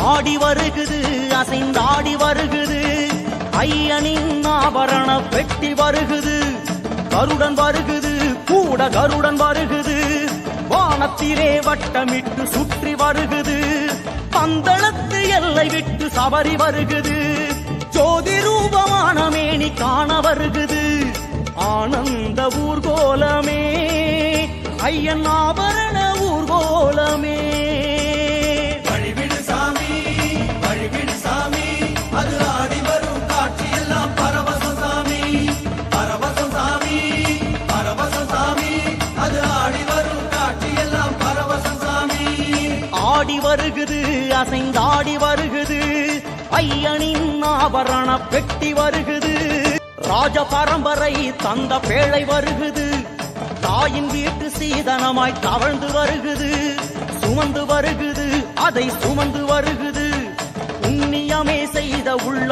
ஆடி வருகுது அசைந்தாடி வருகுது. ஐயனின் ஆபரண பெட்டி வருகுது. கருடன் வருகுது கூட கருடன் வருகுது. வானத்திலே வட்டமிட்டு சுற்றி வருகுது. பந்தளத்து எல்லை விட்டு சபரி வருகுது. ஜோதி ரூபமான மேனி காண வருகுது. ஆனந்த ஊர்கோலமே ஐயன் ஆபரண ஊர்கோலமே. ஆடி வருகுது அசைந்தாடி வருகுது. ஐயனின் ஆபரண பெட்டி வருகுது. ராஜ பரம்பரை தந்த பேழை வருகுது. தாயின் வீட்டு சீதனமாய் தவழ்ந்து வருகுது. சுமந்து வருகுது அதை சுமந்து வருகுது. புண்ணியமே செய்த உள்ள